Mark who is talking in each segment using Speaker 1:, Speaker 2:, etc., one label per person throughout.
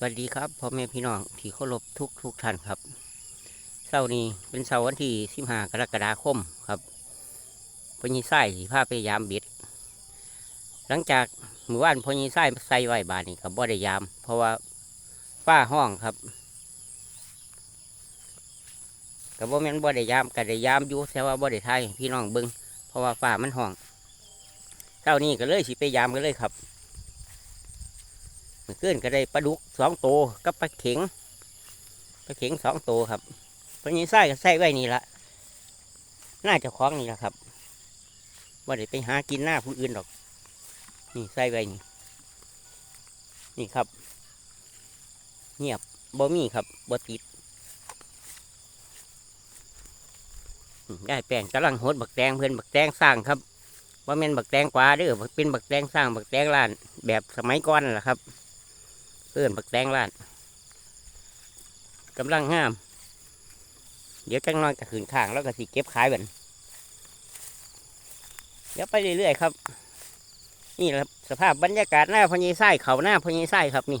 Speaker 1: สวัสดีครับพ่อแม่พี่น้องที่เคารพทุกทุกท่านครับเสาร์นี้เป็นเสาร์วันที่สิบห้ากรกฎาคมครับพญิไส้สีผ้าไปยามบ็ดหลังจากหมู่บ้านพญิไส้ใส่ไว้บานนี่กับบ่ได้ยาม เพราะว่าฝ้าห้องครับกับบ่แม่นบ่ได้ยามก็ได้ยามอยู่แต่ว่าบ่ได้ไทยพี่น้องเบิ่งเพราะว่าฝ้ามันห้องเช้านี้ก็เลยสิไปยามกันเลยครับ มื่อคืนก็ได้ปลาดุกสองตัวกับปลาเข็งปลาเข็งสองตัวครับปลานี้ไส้ก็ใส่ไว้นี่ละน่าจะคล้องนี่ละครับว่าได้ไปหากินหน้าผู้อื่นหรอก นี่ใส่ไว้นี่นี่ครับ เงียบบ่มีครับบ่ติดได้แป้งกำลังโหดบักแตงเพื่อนบักแตงสร้างครับว่าแม่นบักแตงกวาเด้อเป็นบักแตงสร้างบักแตงล้าน แบบสมัยก่อนนั่นแหละครับ เพื่อนบักแตงล้านกำลังงาม เดี๋ยวจังน้อยก็ขืนข้างแล้วก็สิเก็บขายเหมือนเดี๋ยวไปเรื่อยๆครับ นี่แหละครับสภาพบรรยากาศหน้าพญไส้เขาหน้าพญไส้ครับนี่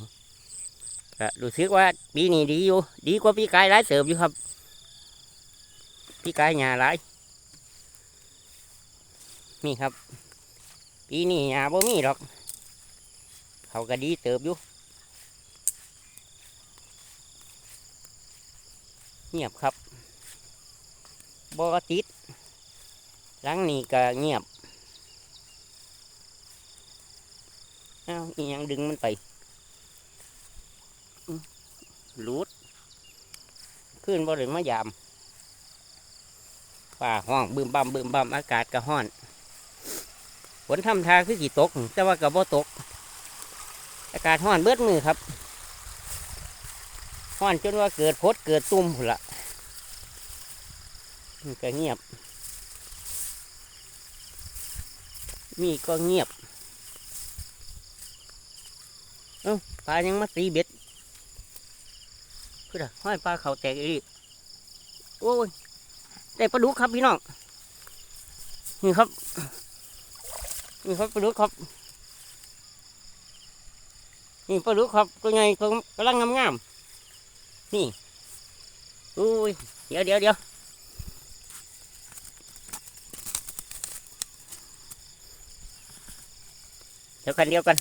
Speaker 1: ก็รู้สึกว่าปีนี้ดีอยู่ ดีกว่าปีกายหลายเติบอยู่ครับปีกายหญ้าหลายนี่ครับ ปีนี้หญ้าบ่มีหรอก เขาก็ดีเติบอยู่ เงียบครับบอติดหลังนี้ก็เงียบอ้าวอียังดึงมันไปรูดขึ้นบ่เลยมายามฝ่าห้องบึมบัมบึมบัมอากาศก็ห้อนฝนทำทาคือกี่ตก แต่ว่าก็บ่ตก อากาศห้อนเบิดมือครับ ห้อนจนว่าเกิดพดเกิดตุ่มพุ่นละมันก็เงียบ มีก็เงียบ เอ้าปลายังมาตีเบ็ดคือห้อยปลาเขาแตกอีกโอ้ยได้ปลาดุกครับพี่น้อง นี่ครับ นี่ครับปลาดุกครับ นี่ปลาดุกครับตัวใหญ่ตัวกำลังงามๆ นี่อุ้ยเดี๋ยวเดี๋ยวเดี๋ยวเดี๋ยวกันเดียวกัน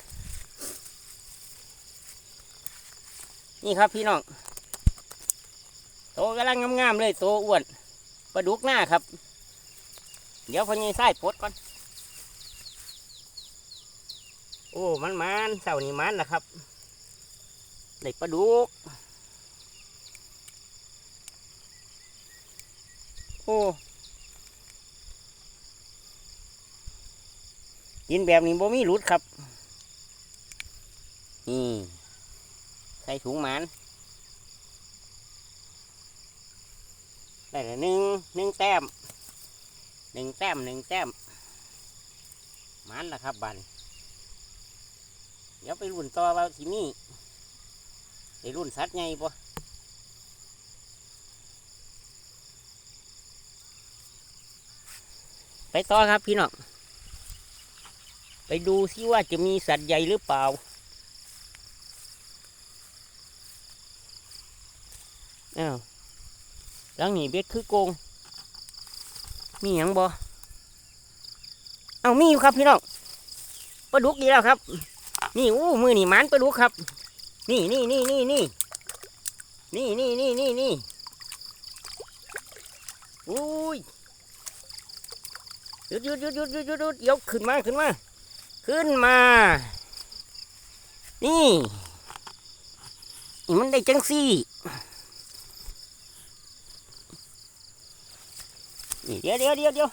Speaker 1: นี่ครับพี่น้องโตกำลังงามๆเลยโตอ้วนปลาดุกหน้าครับ เดี๋ยวพอยีไส้ปดก่อน โอ้มันมันเสานี่มันนะครับได้ปลาดุก โอ้กินแบบนี้บ่มีหลุดครับ นี่ ใส่ถุงหมันได้ละหนึ่งหนึ่งแต้มหนึ่งแต้มหนึ่งแต้มหมันละครับบันเดี๋ยวไปรุ่นต่อว่าสิมีไปรุ่นสัตว์ไงปะ ไปต่อครับพี่น้อง ไปดูซิว่าจะมีสัตว์ใหญ่หรือเปล่า อ้าวหลังนี้เบ็ดคือโกง มีหยังบ่เอามีอยู่ครับพี่น้องปลาดุกดีแล้วครับ นี่อู้มือนี่มันปลาดุกครับ นี่นี่นี่นี่นี่นี่นี่นี่นี่นี่อุ้ย หยุดหยุดหยุดหยุดหยุดหยุดยุดยกขึ้นมาขึ้นมา ขึ้นมานี่นี่มันได้จังสี่นี่เดี๋ยวเดี๋ยวเดี๋ยวเดี๋ยว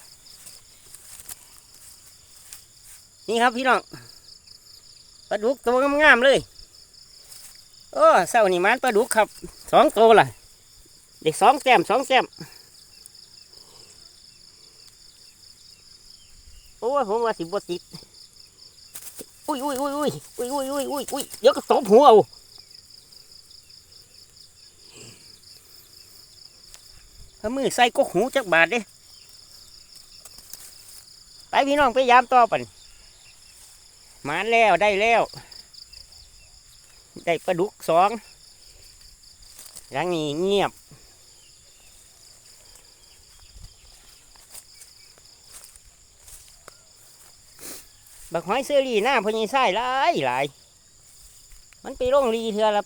Speaker 1: นี่ครับพี่น้องปลาดุกตัวงามๆเลยโอ้เศร้านี่มันปลาดุกครับสองตัวล่ะ เด็กสองแต้มสองแต้มโอ้ย ผมว่าสิบติดอุ้ยอุ้ยอุ้ยอุ้ยอุ้ยอุ้ยอุ้ยอุ้ยอุ้ยเดี๋ยวก็ตบหัวเอาเอามือใส่ก็หูจักบาทเด้ไปพี่น้องไปยามต่อปันมาแล้วได้แล้ว ได้ปลาดุกสองหลังนี้เงียบ บักหอยเสื้อรีหน้าพญายไส้หลายหลาย มันไปลงรีเทือละ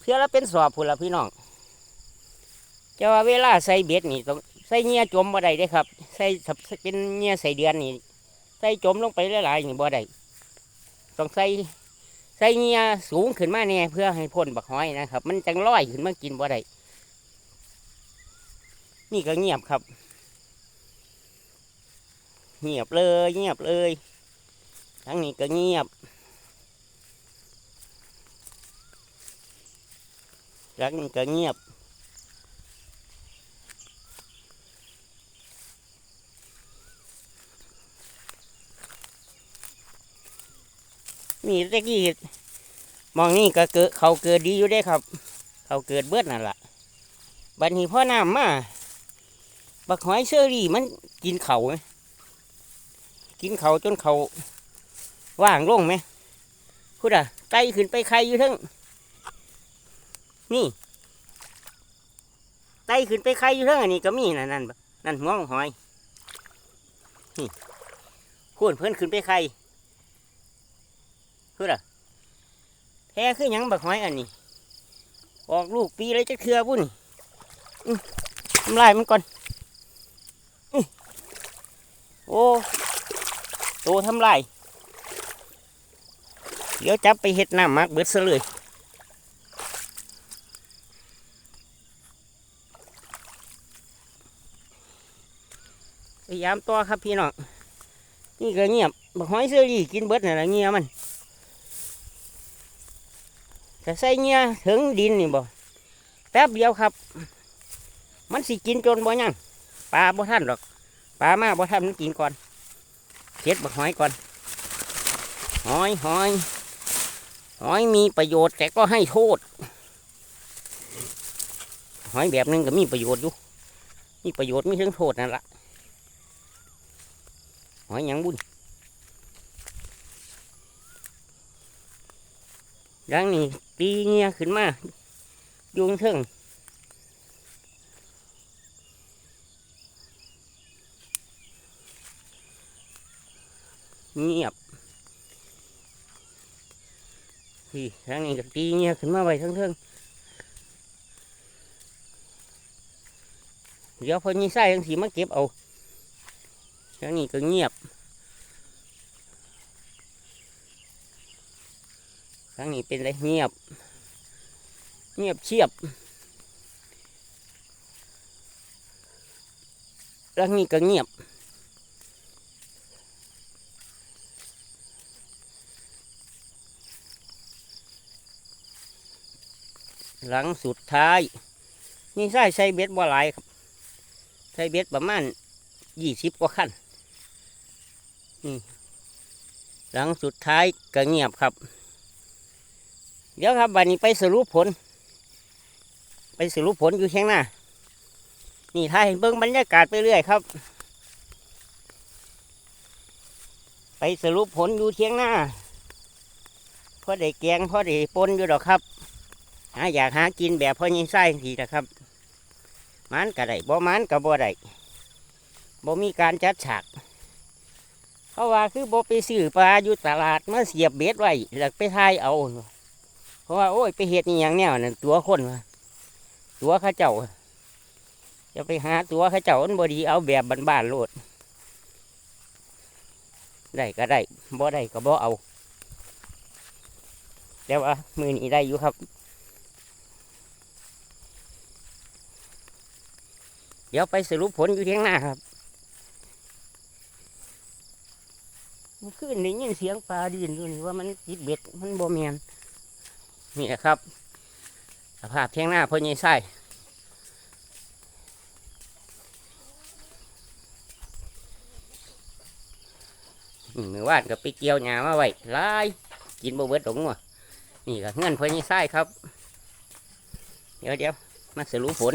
Speaker 1: เทือละเป็นสอบพุ่นละพี่น้องจะว่าเวลาใส่เบ็ดนี่ต้องใส่เงียจมบ่ได้เด้ครับ ใส่ถ้าเป็นเงียใส่เดือนนี่ใส่จมลงไปหลายๆนี่บ่ได้ต้องใส่ใส่เงียสูงขึ้นมาเนี่ยเพื่อให้พ้นบักหอยนะครับ มันจังลอยขึ้นมากินบ่ได้นี่ก็เงียบครับ เงียบเลยเงียบเลย ทั้งนี้ก็เงียบทั้งนี้ก็เงียบนี่ตะกี้มองนี่ก็เกิดเขาเกิดดีอยู่ได้ครับ เขาเกิดเบิดนั่นแหละบัดนี้พ่อน้ำมา บักหอยเชอรี่มันกินเขาไหม กินเขาจนเขาว่างลงไหมพูดอะไตขึ้นไปใครอยู่ทั้งนี่ไตขึ้นไปใครอยู่ทั้งอันนี้ก็มีนั่นนั่นนั่นหัวของหอยนี่พูดเพื่อนขึ้นไปใครพูดอะแพ้คือหยังบักหอยอันนี้ ออกลูกปีเลยจะเคือบุ่นทำลายมันก่อนโอ้ โตทำลายเดี๋ยวจับไปเห็ดน้ำมักเบิดซะเลยพยายามตัวครับพี่น้องนี่ก็เงียบบักหอยเสื้อดีกินเบิดนี่นแหละเงียมันแต่ใส่เงียถึงดินนี่บ่แป๊บเดียวครับ มันสิกินจนบ่ยังปลาบ่ท่านหรอกปลามาบ่ท่านมันกินก่อน เช็ดบักหอยก่อน หอยหอยหอยมีประโยชน์แต่ก็ให้โทษ หอยแบบนึงก็มีประโยชน์อยู่ มีประโยชน์มีทั้งโทษนั่นละหอยยังบุญดังนี้ตีเงียขึ้นมายุงเทิง เงียบพี่ทางนี้ก็ตีเงียบขึ้นมาไว้ทั้งเทิงเดี๋ยวพอนี้ใส่ทั้งสีมาเก็บเอาทางนี้ก็เงียบทางนี้เป็นไรเงียบ เงียบเชียบทางนี้ก็เงียบ หลังสุดท้าย นี่ใส่ใส่เบ็ดบ่หลายครับ ใส่เบ็ดประมาณยี่สิบกว่าขั้นนี่หลังสุดท้ายก็เงียบครับ เดี๋ยวครับวันนี้ไปสรุปผล ไปสรุปผลอยู่ข้งหน้า นี่ถ่ายเบิ้งบรรยากาศไปเรื่อยครับ ไปสรุปผลอยู่เที่ยงหน้าพ่อได้แกงพ่อได้ปนอยู่ดอกครับ หาอยากหากินแบบพ่อยิ่งไส้ทีนะครับมันก็ได้บ่มันก็บ่ได้บ่มีการจัดฉากเพราะว่าคือบ่ไปซื้อปลาอยู่ตลาดมาเสียบเบ็ดไว้แล้วไปทายเอา เพราะว่าโอ้ยไปเห็ดนี่อย่างแนวนั่นตัวคนวะตัวข้าเจ้าจะไปหาตัวข้าเจ้ามันบ่ดีเอาแบบบ้านๆโลดได้ก็ได้บ่ได้ก็บ่เอาแต่ว่ามือนี้ได้อยู่ครับ เดี๋ยวไปสรุปผลอยู่เที่ยงหน้าครับมื่อคืนได้ยินเสียงปลาดินอยู่นี่ว่ามันติดเบ็ดมันบ่แมนนี่แหละครับสภาพเที่ยงหน้าพ่อใหญ่ไส้นี่มือวานกับไปเกี่ยวหญ้ามาไว้ลายกินบ่เบิดหลงว่ะนี่ก็เงื่อนพ่อใหญ่ไส้ครับ เดี๋ยวเดี๋ยวมาสรุปผล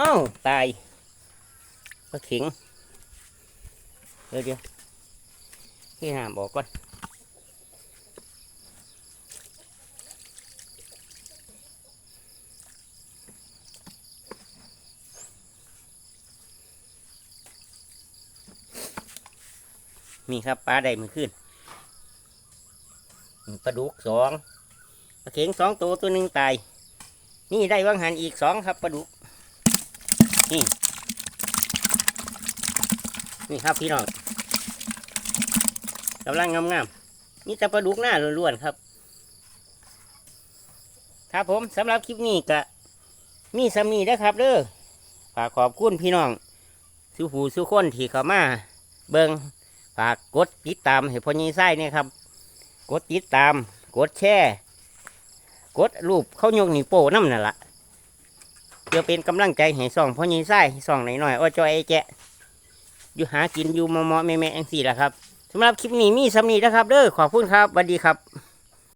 Speaker 1: อ้าวตายก็เข็งเดี๋ยวเดี๋ยวพี่หามบอกก่อนมีครับปลาได้มือขึ้นปลาดุกสองปลาเข็งสองตัวตัวหนึ่งตาย นี่ได้ว่างหันอีกสองครับปลาดุก นี่ นี่ครับพี่น้องกำลังงามๆนี่แต่ปลาดุกหน้าล้วนๆครับ ครับผมสำหรับคลิปนี้ก็มีสำนีนะครับเด้อฝากขอบคุณพี่น้องสุหูสุคนที่เข้ามา เบิงฝากกดติดตามให้พ่อยีไส้เนี่ยครับ กดติดตาม กดแชร์ กดรูปเข้ายกนิ้วโป้น้ำนั่นแหละ เพื่อเป็นกำลังใจให้ส่องพ่อยีไส้ส่องหน่อยๆอ้อจอยไอ้แจะอยู่หากินอยู่มอมอแม่แม่เองสี่ละครับสำหรับคลิปนี้มีสำนีนะครับ เด้อขอบคุณครับสวัสดีครับ